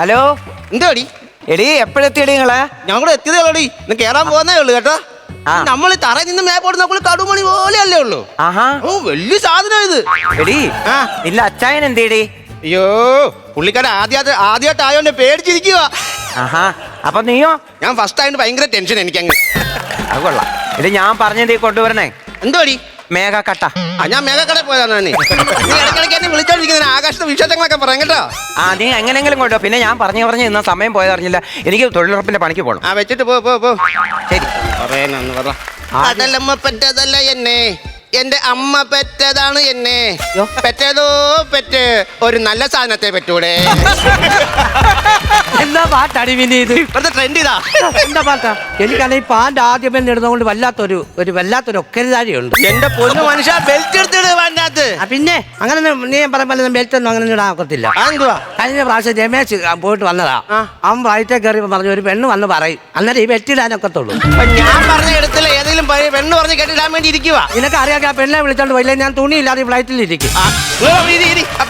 Hello? എന്തോടി? എടി എപ്പോഴെത്തിയടി നിങ്ങളെ? ഞാൻ കൂടെ എത്തിയതേളടി ഇന്ന് കേറാൻ പോകുന്നേ ഉള്ളു കേട്ടോ. നമ്മൾ തറയിൽ നിന്ന് മേപ്പോട്ട് നോക്കുമ്പോൾ കടുമണി പോലെ അല്ലേ ഉള്ളൂ. ആഹാ. ഓ വലിയ സാധനം ഇത്. എടി ആ. നിന്റെ അച്ചായൻ എന്തേടി അയ്യോ പുള്ളിക്കാരൻ ആദ്യമായിട്ട് ആദ്യമായിട്ട് ആയോണ്ട് പേടിച്ചിരിക്കുക ആഹാ. അപ്പൊ നീയോ? ഞാൻ ഫസ്റ്റ് ആയിട്ട് ഭയങ്കര ടെൻഷൻ എനിക്കങ്ങ്. അത് കൊള്ളാം. ഇത് ഞാൻ പറഞ്ഞതേ കൊണ്ടുവരണേ? എന്തോടി? മേഘ കട്ട ആ ഞാൻ മേഘക്കടയിൽ പോയതാണ് നീ. നീ ഇടയ്ക്കിടയ്ക്ക് എന്നെ വിളിച്ചോണ്ടിരിക്കുന്നതിന് ആകാശത്തെ വിശേഷങ്ങളൊക്കെ പറയാം കേട്ടോ? ആ നീ എങ്ങനെങ്കിലും കൊണ്ടോ പിന്നെ ഞാൻ പറഞ്ഞു പറഞ്ഞു ഇന്ന സമയം പോയതറിഞ്ഞില്ല എനിക്ക് തൊഴിലുറപ്പിന്റെ പണിക്ക് പോകണം ആ വെച്ചിട്ട് പോ പോ പോ. ശരി. പറയാനൊന്ന് പറ. അതല്ലമ്മ പറ്റതല്ല എന്നെ. എന്റെ അമ്മ പെറ്റതാണ് എന്നെ. പെറ്റതോ പെറ്റ്. ഒരു നല്ല സാധനത്തെ പെറ്റൂടെ. എന്താ പാട്ടാടി ഇത് ഇപ്പോഴത്തെ ട്രെൻഡ് ഇതാ. എന്താ പാട്ടാ? എനിക്കാണെങ്കിൽ ഈ ആദ്യമേ ഇടുന്നതുകൊണ്ട് വല്ലാത്തൊരു ഒരു വല്ലാത്തൊരു ഒക്കരുതാഴിയുണ്ട് എന്റെ പൊന്നു മനുഷ്യ ബെൽറ്റ് എടുത്തിട്ട് വേണ്ടാത്ത പിന്നെ അങ്ങനെ ഞാൻ നീ പറയുമ്പോൾ ബെൽറ്റ് ഒന്നും അങ്ങനെ ഇടാൻ ഒക്കത്തില്ല. കഴിഞ്ഞ പ്രാവശ്യം രമേശ് പോയിട്ട് വന്നതാ. അവൻ വയറ്റേ കയറി പറഞ്ഞു ഒരു പെണ്ണ് വന്ന് പറയും. അന്നേരം ഈ ബെൽറ്റ് ഇടാനൊക്കത്തുള്ളൂ. ഞാൻ പറഞ്ഞ ഇടത്തില്ല ഏതെങ്കിലും പെണ്ണ് പറഞ്ഞ് കെട്ടിടാൻ വേണ്ടി ഇരിക്കുക നിനക്ക് അറിയാം ആ പെണ്ണെ വിളിച്ചോണ്ട് പോയില്ലേ? ഞാൻ തുണിയില്ലാതെ ഫ്ലൈറ്റിൽ ഇരിക്കും. ആ,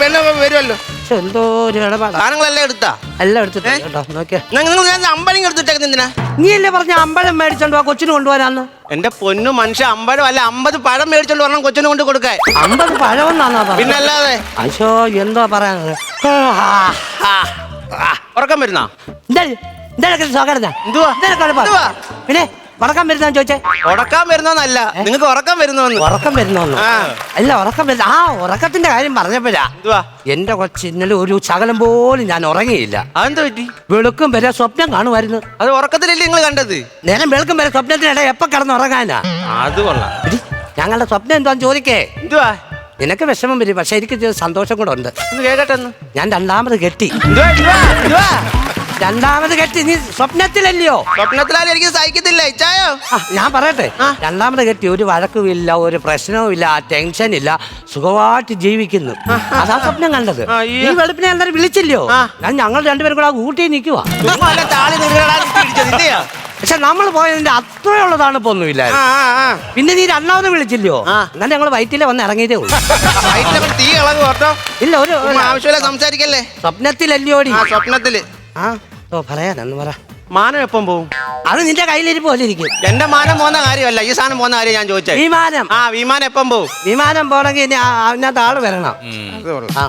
പെണ്ണ് വരുമല്ലോ എന്തോ ഒരു ഇടപാടാ. സാധനങ്ങളെല്ലാം എടുത്താ? എല്ലാം എടുത്തിട്ട് നോക്കിയാ. ഞാൻ അമ്പലം എടുത്തിട്ടേക്കുന്ന എന്തിനാ? നീ അല്ലേ പറഞ്ഞ അമ്പലം മേടിച്ചോണ്ട് പോവാ കൊച്ചിന് കൊണ്ടുപോരാന്ന് എന്റെ പൊന്നു മനുഷ്യ അമ്പഴം അല്ല അമ്പത് പഴം മേടിച്ചോണ്ട് വരണം കൊച്ചിനെ കൊണ്ട് കൊടുക്കാൻ. അമ്പത് പറഞ്ഞത്? പിന്നല്ലാതെ? അശോ എന്തോ പറയാനത് ആ, ഉറക്കം വരുന്ന? എന്തുവാ? എന്തുവാ? പിന്നെ ഉറക്കം വരുന്ന ചോദിച്ചേ? ഉറക്കാൻ വരുന്നോന്നല്ല. നിങ്ങൾക്ക് ഉറക്കം വരുന്നോന്ന്. ഉറക്കം വരുന്നോന്ന്? ആ. അല്ല ഉറക്കം വരുന്ന ആ ഉറക്കത്തിന്റെ കാര്യം പറഞ്ഞപ്പോഴാ. എന്തുവാ? എന്റെ കൊച്ചു ഇന്നലെ ഒരു ശകലം പോലും ഞാൻ ഉറങ്ങിയില്ല. അതെന്ത് പറ്റി? വെളുക്കും വരെ സ്വപ്നം കാണുമായിരുന്നു. അത് ഉറക്കത്തിലല്ലേ നിങ്ങൾ കണ്ടത്? നേരം വെളുക്കും വരെ സ്വപ്നത്തിനിടെ എപ്പോ കിടന്ന് ഉറങ്ങാനാ? അത് കൊള്ളാം. എടി, ഞങ്ങളുടെ സ്വപ്നം എന്താന്ന് ചോദിക്കേ. എന്തുവാ? നിനക്ക് വിഷമം വരും പക്ഷെ എനിക്ക് സന്തോഷം കൂടെ ഉണ്ട്. ഒന്ന് കേക്കട്ടെ ഒന്ന്. ഞാൻ രണ്ടാമത് കെട്ടി. എന്തുവാ എന്തുവാ എന്തുവാ? രണ്ടാമത് കെട്ടി. നീ സ്വപ്നത്തിലല്ലയോ? സ്വപ്നത്തിലാലും എനിക്ക് സഹിക്കത്തില്ല. ഇച്ചായോ? ആ, ഞാൻ പറയട്ടെ. രണ്ടാമത് കെട്ടി ഒരു വഴക്കുമില്ല ഒരു പ്രശ്നവുമില്ല ടെൻഷൻ ഇല്ല. സുഖമായിട്ട് ജീവിക്കുന്നു. അതാ സ്വപ്നം കണ്ടത്. അയ്യോ. ഈ വെളുപ്പിനെ എല്ലാവരും വിളിച്ചില്ലയോ? ഞാൻ ഞങ്ങൾ രണ്ടുപേരും കൂടെ ആ ഊട്ടി നിൽക്കുക ചുമ്മാ അല്ല താളി ഇല്ലയോ പക്ഷെ നമ്മൾ പോയതിന്റെ അത്രയുള്ളതാണ് ഇപ്പൊ ആ ആ ആ. പിന്നെ നീ രണ്ടാമത് വിളിച്ചില്ലയോ? എന്നാലും എന്നാൽ ഞങ്ങൾ വയറ്റിലെ വന്ന് ഇറങ്ങിയതേ ഉള്ളൂ. വയറ്റിലൊക്കെ തീ ഇളകും കേട്ടോ? ഇല്ല ഒരു ഒരു ആവശ്യമില്ല സംസാരിക്കല്ലേ? സ്വപ്നത്തിലല്ലയോടി? ആ സ്വപ്നത്തിൽ. ആ. ഓ പറയാനെന്ന് പറ. മാനം എപ്പം പോവും? അത് നിന്റെ കയ്യിലിരിപ്പ് പോലെ ഇരിക്കും. എന്റെ മാനം പോകുന്ന കാര്യമല്ല. ഈ സാധനം പോകുന്ന കാര്യം ഞാൻ ചോദിച്ചത് വിമാനം. ആ വിമാനം എപ്പം പോവും? വിമാനം പോണെങ്കിൽ ഇനി ആ- അതിനകത്ത് ആൾ വരണം. ആ?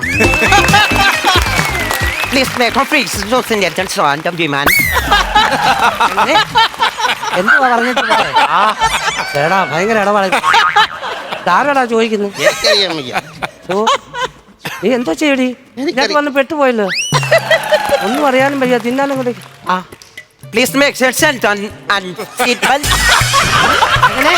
എന്തുവാ പറഞ്ഞിട്ട് പോയെ? ആ ഭയങ്കര ഇടപാട്. എനിക്കറിയാൻ വയ്യ. ഓ. നീ എന്തോ ചെയ്യടി? ഇതിനകത്ത് വന്ന് പെട്ടുപോയല്ലോ. ഒന്നും അറിയാനും വയ്യ. തിന്നാനും കൂടെ. ആ. Please make sense and seat belt അങ്ങനെ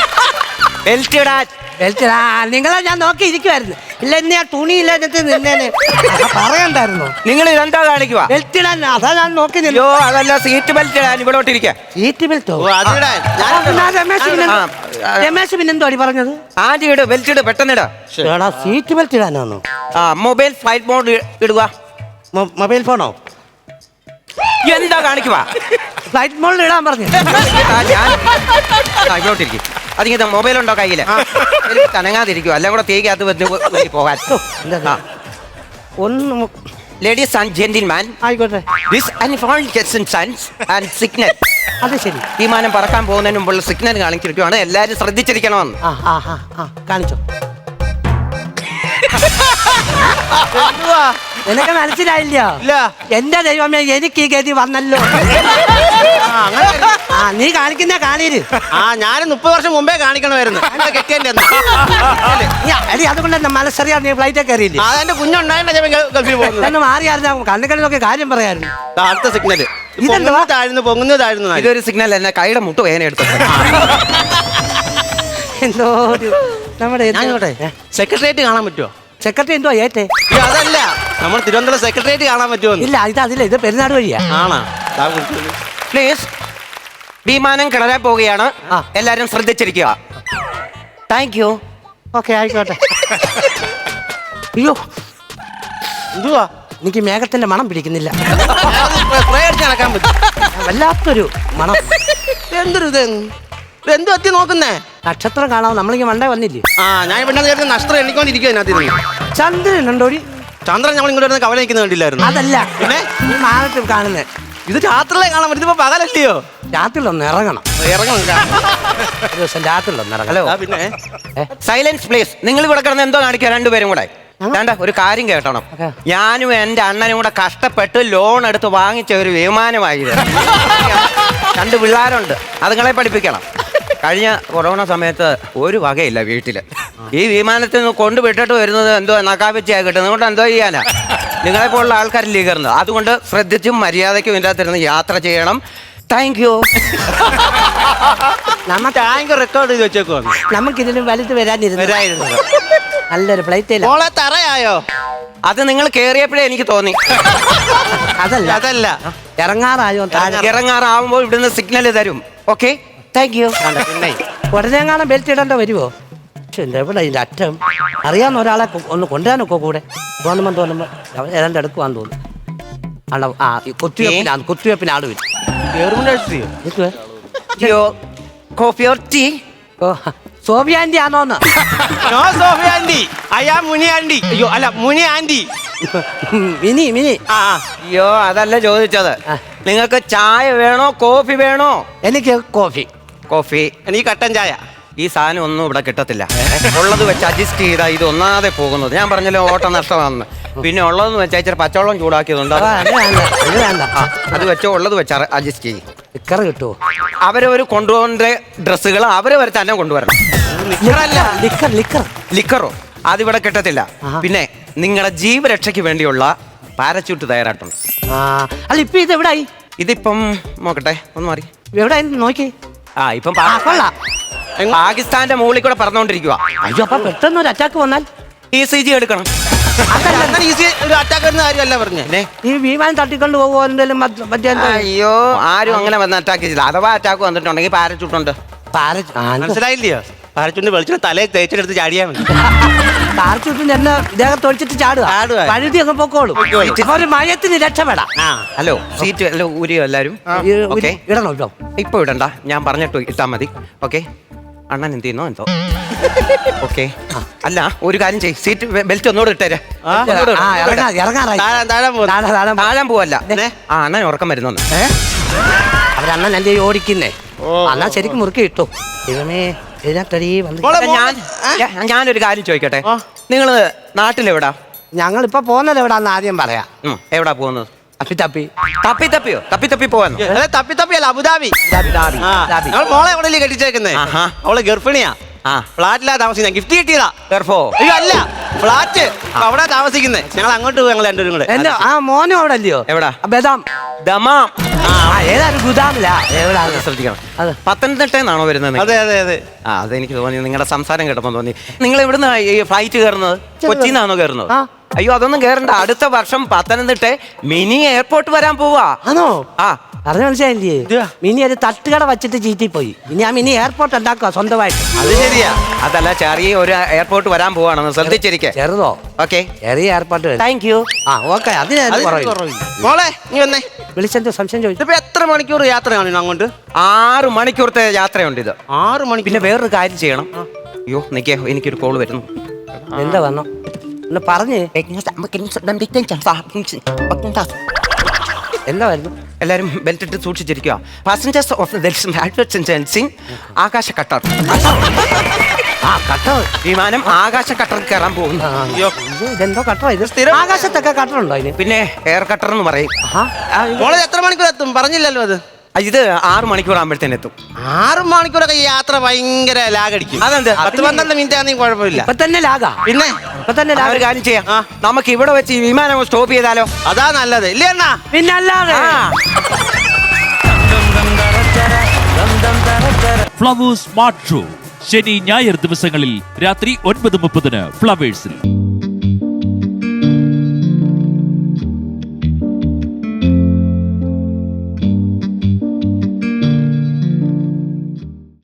ബെൽറ്റ് ഇടാൻ. ബെൽറ്റ് ആ നിങ്ങളെ ഞാൻ നോക്കി ഇരിക്കുമായിരുന്നു ഇല്ല ഇന്ന് ഞാൻ തുണിയില്ലാഞ്ഞിട്ട് നിന്നേനെ. പറയണ്ടായിരുന്നു പറയണ്ടായിരുന്നോ. നിങ്ങൾ ഇതെന്താ കാണിക്കുക ബെൽറ്റ് ഇടാൻ. അതാ ഞാൻ നോക്കി നിന്നു അയ്യോ അതല്ല സീറ്റ് ബെൽറ്റ് ഇടാൻ ഇവിടോട്ട് ഇരിക്കാം. സീറ്റ് ബെൽറ്റോ ഓ? അതിടാൻ ആ, പിന്നെ ആ രമേശ് പിന്നെ ആ. രമേശ് എന്തോ അടി പറഞ്ഞത്? ആദ്യം ഇട് ബെൽറ്റ് ഇട് പെട്ടെന്ന് ഇടാ. എടാ സീറ്റ് ബെൽറ്റ് ഇടാനാണോ? ആ മൊബൈൽ ഫ്ലൈറ്റ് മോഡ് ഇടുക. മൊ- മൊബൈൽ ഫോണോ? എന്താ കാണിക്കുക ഫ്ലൈറ്റ് മോളിൽ ഇടാൻ പറഞ്ഞു. ആ, അതിങ്ങനെ മൊബൈൽ ഉണ്ടോ കയ്യിൽ? തനങ്ങാതിരിക്കുക അല്ല കൂടെ തേക്കകത്ത് അത് ഊരി പോകാൻ. ഒന്നും ലേഡീസ് ആൻഡ് ജെന്റിൽമാൻ ആയിക്കോട്ടെ. ദിസ് ആൻഡ് സിഗ്നൽ അത് ശരി. വിമാനം പറക്കാൻ പോകുന്നതിന് മുമ്പുള്ള സിഗ്നൽ കാണിച്ചിരിക്കുകയാണ് എല്ലാവരും ശ്രദ്ധിച്ചിരിക്കണമെന്ന് കാണിച്ചോ? നിനക്ക് മനസ്സിലായില്ല? ഇല്ല. എന്റെ ദൈവമേ എനിക്ക് ഈ ഗതി വന്നല്ലോ. ആ, അങ്ങനെ ആ നീ കാണിക്കുന്ന കാണീര്. ആ ഞാൻ മുപ്പത് വർഷം മുമ്പേ കാണിക്കണമായിരുന്നു. എന്റെ കെട്ടിയന്റെ അന്ന്. നീ അടി അതുകൊണ്ട് എന്നെ മനസ്സറിയാ നീ ഫ്ലൈറ്റ് കയറിയില്ലേ? അതെന്റെ കുഞ്ഞുണ്ടായിട്ട് ഞാൻ ഗ- ഗൾഫിൽ പോകുന്നത്. തന്നെ മാറിയായിരുന്നു കണ്ണു കണ്ണു കാര്യം പറയായിരുന്നു. ദാ അടുത്ത സിഗ്നൽ ഇതെന്തുവാ? പൊങ്ങുന്നു താഴ്ന്നു പൊങ്ങുന്നു താഴ്ന്നു നാല്. ഇതൊരു സിഗ്നൽ എന്നെ കൈയുടെ മുട്ട് വേന എടുത്തു എന്തോ ഒരു നമ്മുടെ ഞാൻ ഇങ്ങോട്ടെ സെക്രട്ടേറിയറ്റ് കാണാൻ പറ്റുമോ സെക്രട്ടറി എന്തോ ഏറ്റേ? നമ്മൾ തിരുവനന്തപുരം സെക്രട്ടേറിയറ്റ് കാണാൻ പറ്റുമോ ഇല്ല ഇത് അതില്ല ഇത് പെരുന്നാട് വഴിയാ. ആണാ? പ്ലീസ് വിമാനം കിടരാൻ പോവുകയാണ്. എല്ലാരും ശ്രദ്ധിച്ചിരിക്കുക. താങ്ക് യു ഓക്കെ ആയിക്കോട്ടെ. അയ്യോ. എന്തുവാ? എനിക്ക് മേഘത്തിന്റെ മണം പിടിക്കുന്നില്ല. നടക്കാൻ പറ്റും. വല്ലാത്തൊരു മണം. എന്തൊരു ഇത്? ഇത് എത്തി നോക്കുന്നേ? നക്ഷത്രം കാണാൻ നമ്മളിങ്ങനെ മണ്ടേ വന്നില്ലേ? ആ ഞാൻ ഇവിടെ നക്ഷത്രം എണ്ണിക്കൊണ്ടിരിക്കും അതിനകത്ത് ഇരുന്ന്. ചന്ദ്രൻ ഞങ്ങൾ ഇങ്ങോട്ട് വരുന്ന കവല കണ്ടില്ലായിരുന്നു? അതല്ല. പിന്നെ? ഈ കാണുന്നേ. കാണുന്നത് ഇത് രാത്രിയിലെ കാണാൻ പറ്റും ഇതിപ്പോ പകലല്ലയോ? രാത്രിയിലൊന്ന് ഇറങ്ങണം. ഇറങ്ങണം ഒരു ദിവസം രാത്രിയിലൊന്ന് ഇറങ്ങണം. ഹലോ. ആ, പിന്നെ? സൈലൻസ് പ്ലീസ് നിങ്ങൾ ഇവിടെ കിടന്ന് എന്തോ കാണിക്കുക രണ്ടുപേരും കൂടെ. വേണ്ട ഒരു കാര്യം കേട്ടണം. ഞാനും എന്റെ അണ്ണനും കൂടെ കഷ്ടപ്പെട്ട് ലോൺ എടുത്ത് വാങ്ങിച്ച ഒരു വിമാനമായി രണ്ട് പിള്ളേരുണ്ട്. അതുങ്ങളെ പഠിപ്പിക്കണം. കഴിഞ്ഞ കൊറോണ സമയത്ത് ഒരു വകയില്ല വീട്ടിൽ. ഈ വിമാനത്തിൽ നിന്ന് കൊണ്ടുവിട്ടിട്ട് വരുന്നത് എന്തോ നക്കാപ്പിച്ചയായി കിട്ടുന്നത്. കൊണ്ട് എന്തോ ചെയ്യാനാ? നിങ്ങളെ പോലുള്ള ആൾക്കാരില്ലേ കയറുന്നത് അതുകൊണ്ട് ശ്രദ്ധിച്ചും മര്യാദയ്ക്കും ഇല്ലാത്തിരുന്ന് യാത്ര ചെയ്യണം. താങ്ക് യു നമുക്ക് ടാങ്ക് റെക്കോർഡ് ചെയ്ത് വെച്ചേക്കോ നമുക്കിതിന് വലുത് വരാനിരുന്നു. നല്ലൊരു ഫ്ലൈറ്റ് മോളെ തറയായോ? അത് നിങ്ങൾ കേറിയപ്പോഴേ എനിക്ക് തോന്നി. അതല്ല. അതല്ല. ഇറങ്ങാറായോ? താഴെ ഇറങ്ങാറാവുമ്പോൾ ഇവിടുന്ന് സിഗ്നൽ തരും. ഓക്കെ താങ്ക് യു പിന്നെ. ഉടനെങ്ങാനും ബെൽറ്റ് ഇടേണ്ട വരുമോ പക്ഷെ എന്താ ഇവിടെ ഇതിന്റെ അറ്റം? അറിയാവുന്ന ഒരാളെ കൊ- ഒന്ന് കൊണ്ടുവരാനൊക്കെ കൂടെ. തോന്നുമ്പോൾ തോന്നുമ്പോൾ അവർ ഏതാണ്ട് എടുക്കുവാന്ന് തോന്നുന്നു. ആണോ ആ ഈ കുത്തിവെപ്പിനാണ് കുത്തിവെപ്പിന് ആൾ വരും. ഗവൺമെന്റ് നിൽക്കുവേ കോഫി ഓർ ടീ ഓ സോഫിയാന്റെ ആണോന്ന്? No Sophie aunty. അയ്യാ മുനി ആന്റി. അയ്യോ അല്ല മുനി ആന്റി. Mini mini. ആ ആ. അയ്യോ അതല്ല ചോദിച്ചത്. ആ. നിങ്ങൾക്ക് ചായ വേണോ കോഫി വേണോ? എനിക്ക് കോഫി കോഫി എനിക്ക് കട്ടൻ ചായ. ഈ സാധനം ഒന്നും ഇവിടെ കിട്ടത്തില്ല. ഉള്ളത് വെച്ച് അഡ്ജസ്റ്റ് ചെയ്താൽ ഇത് ഒന്നാതെ പോകുന്നത്. ഞാൻ പറഞ്ഞല്ലോ ഓട്ടം നഷ്ടമാണെന്ന്. പിന്നെ ഉള്ളതെന്ന് വെച്ചാൽ ഇച്ചിരി പച്ചവെള്ളം ചൂടാക്കിയതുണ്ട് അത് വെച്ചോ ഉള്ളത് വെച്ച് അഡ്ജസ്റ്റ് ചെയ്യും. ഇക്കറ കിട്ടുമോ അവരവർ കൊണ്ടുപോകേണ്ട ഡ്രസ്സുകൾ അവരവർ തന്നെ കൊണ്ടുവരണം. ലിക്കറല്ല ലിക്കർ ലിക്കർ. ലിക്കറോ? അതിവിടെ കിട്ടത്തില്ല. പിന്നെ നിങ്ങളുടെ ജീവരക്ഷയ്ക്ക് വേണ്ടിയുള്ള പാരച്യൂട്ട് തയ്യാറായിട്ടുണ്ട്. അല്ല ഇപ്പൊ ഇത് എവിടായി ഇതിപ്പം നോക്കട്ടെ ഒന്ന് മാറി. എവിടെ നോക്കി. ആ ഇപ്പം ആ കൊള്ളാം. പാകിസ്ഥാന്റെ മുകളിൽ കൂടെ പറന്നുകൊണ്ടിരിക്കുക അയ്യോ അപ്പൊ പെട്ടെന്ന് ഒരു അറ്റാക്ക് വന്നാൽ? ഇ സി ജി എടുക്കണം. അങ്ങനെ ഈസി ഒരു അറ്റാക്ക് വരുന്ന കാര്യമല്ല പറഞ്ഞേ. ഈ തട്ടിക്കൊണ്ട് പോകുമോ എന്തെങ്കിലും മറ്റ് മറ്റേ എന്താ? അയ്യോ ആരും അങ്ങനെ വന്ന് അറ്റാക്ക് ചെയ്തില്ല. അഥവാ അറ്റാക്ക് വന്നിട്ടുണ്ടെങ്കിൽ പാരച്ചൂട്ടുണ്ട് പാര- ആ, എന്ത്? മനസ്സിലായില്ലയോ? പാരച്ചുണ്ട് വെളിച്ചിട്ട് തലയിൽ തേച്ചെടുത്ത് ചാടിയാ മതി. പാരച്യൂട്ടിന്റെ എന്നെ ദേഹത്ത് ഒഴിച്ചിട്ട് ചാടുക. ചാടുക. വഴുതി അങ്ങ് പൊക്കോളും. ഇപ്പൊ ഒരു മയത്തിന് രക്ഷപ്പെടാം. ആ ഹലോ സീറ്റ് ഹലോ ഊരി എല്ലാരും? ഈ ഒരു- ഓക്കെ. ഇടണോ ഇട്ടോ? ഇപ്പൊ ഇടണ്ട. ഞാൻ പറഞ്ഞിട്ട് ഇട്ടാ മതി. ഓക്കെ. അണ്ണൻ എന്ത് ചെയ്യുന്നോ? എന്തോ. ഓക്കെ. അല്ല ഒരു കാര്യം ചെയ് സീറ്റ് ബെൽറ്റ് ഒന്നുകൂടെ ഇട്ടേരെ. ആ? ഒന്നുകൂടെ ഇട്. ആ ഇറങ്ങാ ഇറങ്ങാറായി. താഴാൻ താഴാൻ പോകുന്നു താഴെ താഴെ താഴാൻ പോവല്ല. ആ അണ്ണൻ ഉറക്കം വരുന്നു അവരണ്ണൻ എന്റെ ഓടിക്കുന്നേ. അന്നാ ശരിക്കും മുറുക്കി ഇട്ടു. ദൈവമേ. ഇതിനകത്തടി വന്ന് മോളെ, ഞാൻ ഞാൻ- ഞാനൊരു കാര്യം ചോദിക്കട്ടെ? നിങ്ങൾ നിങ്ങൾ നാട്ടിലെവിടാ? ഞങ്ങളിപ്പോ പോകുന്നത് എവിടാന്ന് ആദ്യം പറയാം. ഉം, എവിടാ പോകുന്നത്? തപ്പി തപ്പി. തപ്പി തപ്പിയോ? തപ്പി തപ്പി പോവാന്നോ അതെ തപ്പി തപ്പിയല്ല അബുദാബി. ദാബി, ആ. ദാബി. ഞങ്ങൾ മോളെ എവിടെയല്ലേ കെട്ടിച്ചേക്കുന്നേ? ആഹാ. അവൾ ഗർഭിണിയാ. ആ. ഫ്ലാറ്റിലാ താമസിക്കുന്നത് ഗിഫ്റ്റ് കിട്ടിയതാ. ഗർഭോ? അയ്യോ അല്ല. ഫ്ലാറ്റ്. അവിടെ താമസിക്കുന്നേ. ഞങ്ങൾ അങ്ങോട്ട് പോകും ഞങ്ങൾ രണ്ടുപേരും കൂടെ. ആ മോനും അവിടെ അല്ലയോ? എവിടാ? ബദാം. ദമാം. ആ ഏതായാലും ഗുദാമില്ല എവിടാ ശ്രദ്ധിക്കണം. അതെ. പത്തനംതിട്ടന്നാണോ വരുന്നത് നിങ്ങൾ? അതെ അതെ അതെ. ആ അതെനിക്ക് തോന്നി നിങ്ങളുടെ സംസാരം കേട്ടപ്പോൾ തോന്നി. നിങ്ങൾ എവിടുന്ന ഈ ഫ്ലൈറ്റ് കയറുന്നത്? കൊച്ചിന്നാണോ കയറുന്നത്? ആ. അയ്യോ അതൊന്നും കേറണ്ട. അടുത്ത വർഷം പത്തനംതിട്ട മിനി എയർപോർട്ട് വരാൻ പോവാ. ആണോ? ആ. പറഞ്ഞു മനസ്സിലായില്ലേ? മിനി ഒരു തട്ടുകട വച്ചിട്ട് ചീറ്റി പോയി. ഇനി ആ മിനി എയർപോർട്ട് ഉണ്ടാക്കുക സ്വന്തമായിട്ട്. അത് ശരിയാ. അതല്ല ചെറിയ ഒരു എയർപോർട്ട് വരാൻ പോവാണെന്ന് ശ്രദ്ധിച്ചിരിക്കെ. ചെറുതോ? ഓക്കെ. ചെറിയ എയർപോർട്ട്. താങ്ക് യു ആ ഓക്കെ. അതിന്. മോളെ നീ വന്നേ. വിളിച്ചെന്ത് സംശയം ചോദിച്ചു. ഇപ്പൊ എത്ര മണിക്കൂർ യാത്രയാണ് അങ്ങോട്ട്? ആറ് മണിക്കൂറത്തെ യാത്രയുണ്ട് ഇത്. ആറ് മണി പിന്നെ വേറൊരു കാര്യം ചെയ്യണം. അയ്യോ നിക്കേ എനിക്കൊരു കോൾ വരുന്നു. എന്താ വന്നു? ഒന്ന് പറഞ്ഞ് എന്താ എല്ലാവരും എല്ലാരും ബെൽറ്റ് ഇട്ട് സൂക്ഷിച്ചിരിക്കുക പാസഞ്ചേഴ്സ് ഓഫ് ആകാശ കട്ടർ. ആ കട്ടർ. വിമാനം ആകാശ കട്ടർ കയറാൻ പോകുന്നു. അയ്യോ. ഇതെന്തോ കട്ടർ ഇത്? സ്ഥിരം- ആകാശത്തൊക്കെ കട്ടറുണ്ടോ അതിന്? പിന്നെ എയർ കട്ടർ എന്ന് പറയും. ആ, എത്ര മണിക്കൂർ എത്തും? പറഞ്ഞില്ലല്ലോ അത്. ഇത് ആറ് മണിക്കൂർ ആകുമ്പോഴത്തേന് എത്തും. ആറ് മണിക്കൂറൊക്കെ ഈ യാത്ര ഭയങ്കര ലാഗടിക്കും. അതെന്ത്? പത്ത് പന്ത്രണ്ട് മിനിറ്റ് ആണെങ്കിൽ കുഴപ്പമില്ല. ഇപ്പൊ തന്നെ ലാഗാ? പിന്നെ ഇപ്പൊ തന്നെ ആ, ഒരു ലാഗ കാര്യം ചെയ്യാം. നമുക്ക് ഇവിടെ വെച്ച് ഈ വിമാനം സ്റ്റോപ്പ് ചെയ്താലോ? അതാ നല്ലത്. ഇല്ലേ അണ്ണാ? പിന്നല്ലാതെ. ആ. Flowers smart show. ശനി ഞായർ ദിവസങ്ങളിൽ രാത്രി ഒൻപത് മുപ്പതിന് ഫ്ലവേഴ്സിൽ.